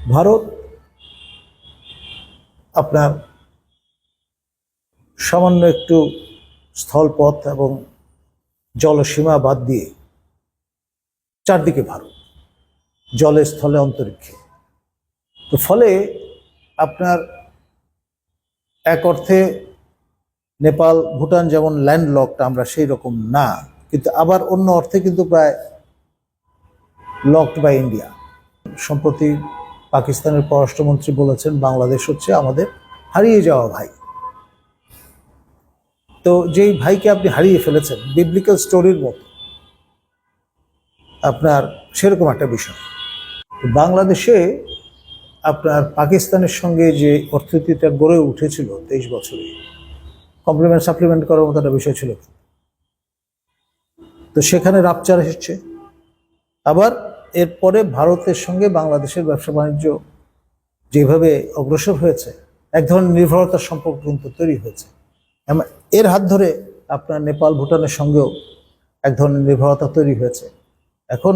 ভারত আপনার সামান্য একটু স্থলপথ এবং জলসীমা বাদ দিয়ে চারদিকে ভারত জলে স্থলে অন্তরিক্ষে। তো ফলে আপনার এক অর্থে নেপাল, ভুটান যেমন ল্যান্ডলকড আমরা সেই রকম না, কিন্তু আবার অন্য অর্থে কিন্তু প্রায় লকড বাই ইন্ডিয়া সম্প্রতি পাকিস্তানের পররাষ্ট্রমন্ত্রী বলেছেন, বাংলাদেশ হচ্ছে আমাদের হারিয়ে যাওয়া ভাই। তো যেই ভাইকে আপনি হারিয়ে ফেলেছেন বিবলিক্যাল স্টোরির মতো, আপনার সেরকম একটা বিষয়। বাংলাদেশে আপনার পাকিস্তানের সঙ্গে যে অর্থনীতিটা গড়ে উঠেছিল তেইশ বছরে কমপ্লিমেন্ট সাপ্লিমেন্ট করার মতো একটা বিষয় ছিল। তো সেখানে রাপচার এসেছে। আবার এরপরে ভারতের সঙ্গে বাংলাদেশের ব্যবসা বাণিজ্য যেভাবে অগ্রসর হয়েছে, এক ধরনের নির্ভরতার সম্পর্ক কিন্তু তৈরি হয়েছে। এর হাত ধরে আপনার নেপাল, ভুটানের সঙ্গেও এক ধরনের নির্ভরতা তৈরি হয়েছে। এখন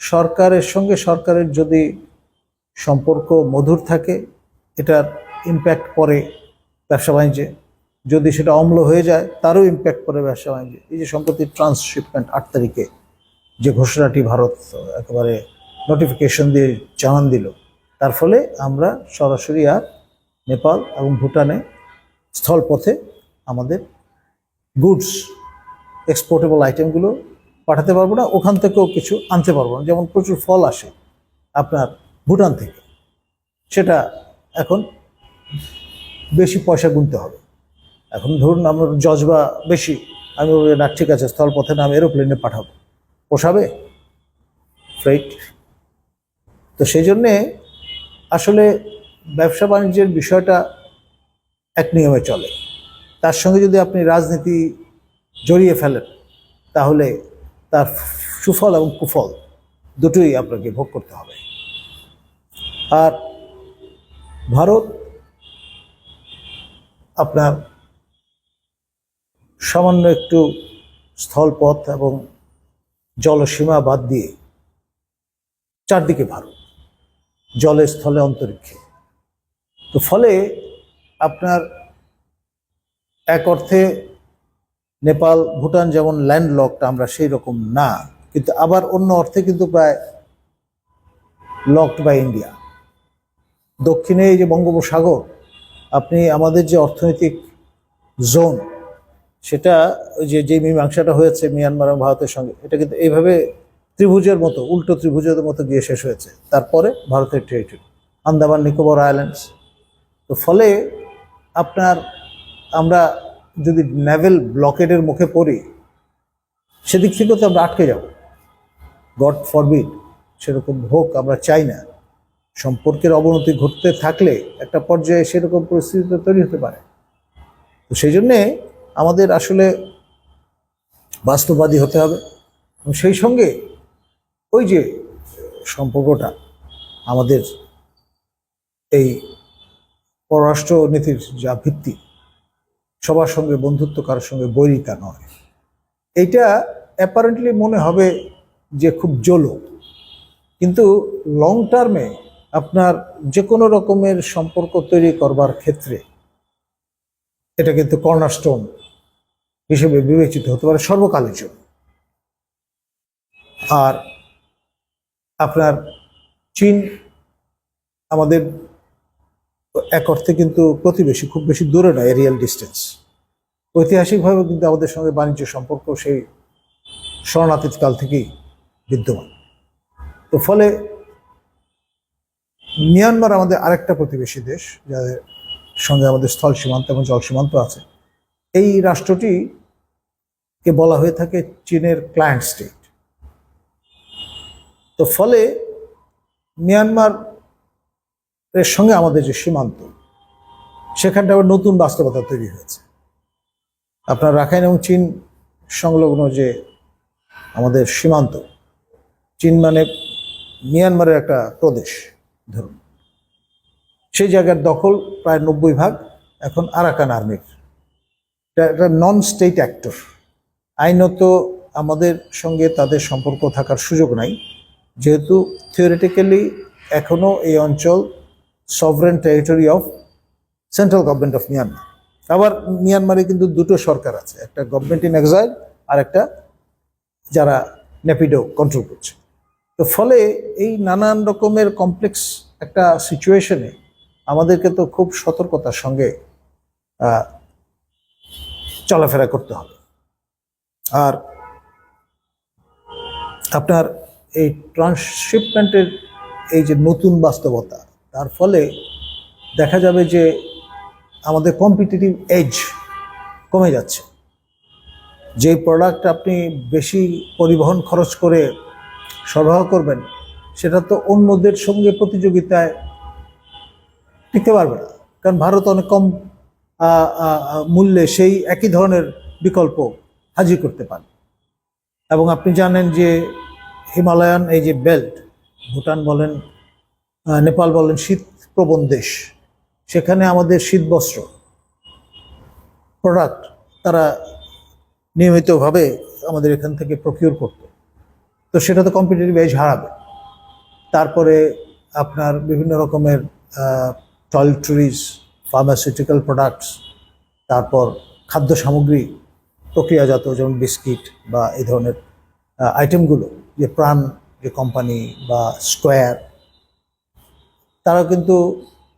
সরকারের সঙ্গে সরকারের যদি সম্পর্ক মধুর থাকে, এটার ইম্প্যাক্ট পরে ব্যবসা বাণিজ্যে। যদি সেটা অম্ল হয়ে যায়, তারও ইম্প্যাক্ট পড়ে ব্যবসা বাণিজ্যে। এই যে সম্প্রতি ট্রান্সশিপমেন্ট আট তারিখে যে ঘোষণাটি ভারত একেবারে নোটিফিকেশন দিয়ে জানান দিল, তার ফলে আমরা সরাসরি আর নেপাল এবং ভুটানে স্থলপথে আমাদের গুডস এক্সপোর্টেবল আইটেমগুলো পাঠাতে পারব না, ওখান থেকেও কিছু আনতে পারব না। যেমন প্রচুর ফল আসে আপনার ভুটান থেকে, সেটা এখন বেশি পয়সা গুনতে হবে। এখন ধরুন আমার জজবা বেশি, আমি না, ঠিক আছে, স্থলপথে না, আমি এরোপ্লেনে পাঠাবো। পোষাবে? ফ্লাইট তো সেই জন্যে আসলে ব্যবসা বাণিজ্যের বিষয়টা এক নিয়মে চলে। তার সঙ্গে যদি আপনি রাজনীতি জড়িয়ে ফেলেন, তাহলে তার সুফল এবং কুফল দুটোই আপনাকে ভোগ করতে হবে। আর ভারত আপনার সামান্য একটু স্থলপথ এবং জলসীমা বাদ দিয়ে চারদিকে ভারত জলে স্থলে অন্তরিক্ষে। তো ফলে আপনার এক অর্থে নেপাল, ভুটান যেমন ল্যান্ডলকড আমরা সেই রকম না, কিন্তু আবার অন্য অর্থে কিন্তু প্রায় লকড বাই ইন্ডিয়া দক্ষিণে এই যে বঙ্গোপসাগর, আপনি আমাদের যে অর্থনৈতিক জোন সেটা যে যে মীমাংসাটা হয়েছে মিয়ানমার এবং ভারতের সঙ্গে, এটা কিন্তু এইভাবে ত্রিভুজের মতো, উল্টো ত্রিভুজের মতো গিয়ে শেষ হয়েছে। তারপরে ভারতের টেরিটরি আন্দামান নিকোবর আইল্যান্ডস তো ফলে আপনার, আমরা যদি নেভেল ব্লকেডের মুখে পড়ি, সেদিক থেকে তো আমরা আটকে যাব। গড ফরবিড সেরকম হোক, আমরা চাই না। সম্পর্কের অবনতি ঘটতে থাকলে একটা পর্যায়ে সেরকম পরিস্থিতি তৈরি হতে পারে। তো সেই জন্যে আমাদের আসলে বাস্তববাদী হতে হবে। সেই সঙ্গে ওই যে সম্পর্কটা আমাদের এই পররাষ্ট্র নীতির যা ভিত্তি, সবার সঙ্গে বন্ধুত্ব, কারোর সঙ্গে বৈরিতা নয়। এইটা অ্যাপারেন্টলি মনে হবে যে খুব জলো। কিন্তু লং টার্মে আপনার যে কোনো রকমের সম্পর্ক তৈরি করবার ক্ষেত্রে এটা কিন্তু কর্নারস্টোন হিসেবে বিবেচিত হতে পারে সর্বকালের জন্য। আর আপনার চীন আমাদের এক অর্থে কিন্তু প্রতিবেশী, খুব বেশি দূরে নয় এরিয়াল ডিস্টেন্স ঐতিহাসিকভাবে কিন্তু আমাদের সঙ্গে বাণিজ্য সম্পর্ক সেই শরণাতীত কাল থেকেই বিদ্যমান। তো ফলে মিয়ানমার আমাদের আরেকটা প্রতিবেশী দেশ, যাদের সঙ্গে আমাদের স্থল সীমান্ত এবং জল সীমান্ত আছে। এই রাষ্ট্রটি কে বলা হয়ে থাকে চীনের ক্লায়েন্ট স্টেট তো ফলে মিয়ানমার এর সঙ্গে আমাদের যে সীমান্ত, সেখানটা আবার নতুন বাস্তবতা তৈরি হয়েছে। আপনার রাখাইন এবং চীন সংলগ্ন যে আমাদের সীমান্ত, চীন মানে মিয়ানমারের একটা প্রদেশ, ধরুন। সেই জায়গার দখল প্রায় নব্বই ভাগ এখন আরাকান আর্মির। এটা একটা নন স্টেট অ্যাক্টর আইনত আমাদের সঙ্গে তাদের সম্পর্ক থাকার সুযোগ নাই। যেহেতু থিওরিটিক্যালি এখনও এই অঞ্চল sovereign territory of central government of Myanmar আবার মিয়ানমারে কিন্তু দুটো সরকার আছে, একটা গভর্নমেন্ট ইন এক্সাইল আর একটা যারা নেপিডো কন্ট্রোল করছে। তো ফলে এই নানান রকমের কমপ্লেক্স একটা সিচুয়েশনে আমাদেরকে তো খুব সতর্কতার সঙ্গে চলাফেরা করতে হবে। আর আপনার এই ট্রান্সশিপমেন্টের এই যে নতুন বাস্তবতা, তার ফলে দেখা যাবে যে আমাদের কম্পিটিটিভ এজ কমে যাচ্ছে। যে প্রোডাক্ট আপনি বেশি পরিবহন খরচ করে সরবরাহ করবেন, সেটা তো অন্যদের সঙ্গে প্রতিযোগিতায় টিকতে পারবে না। কারণ ভারত অনেক কম মূল্যে সেই একই ধরনের বিকল্প হাজির করতে পারে। এবং আপনি জানেন যে হিমালয়ান, এই যে বেল্ট, ভুটান বলেন নেপাল বলেন শীত প্রবণ দেশ। সেখানে আমাদের শীত বস্ত্র প্রোডাক্ট তারা নিয়মিতভাবে আমাদের এখান থেকে প্রকিউর করতো। তো সেটা তো কম্পিটিটিভ এজ হারাবে। তারপরে আপনার বিভিন্ন রকমের টয়লেট্রিজ ফার্মাসিউটিক্যাল প্রোডাক্টস তারপর খাদ্য সামগ্রী প্রক্রিয়াজাত যেমন বিস্কিট বা এই ধরনের আইটেমগুলো যে প্রাণ, যে কোম্পানি বা স্কোয়ার তারা কিন্তু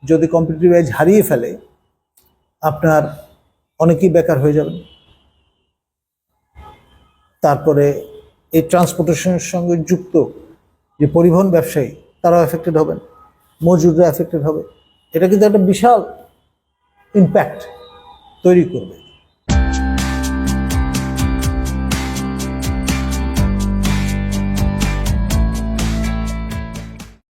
যদি কম্পিটিটিভ এজ হারিয়ে ফেলে, আপনার অনেকেই বেকার হয়ে যাবেন। তারপরে এই ট্রান্সপোর্টেশনের সঙ্গে যুক্ত যে পরিবহন ব্যবসায়ী, তারাও এফেক্টেড হবেন, মজুররা এফেক্টেড হবে। এটা কিন্তু একটা বিশাল ইম্প্যাক্ট তৈরি করবে।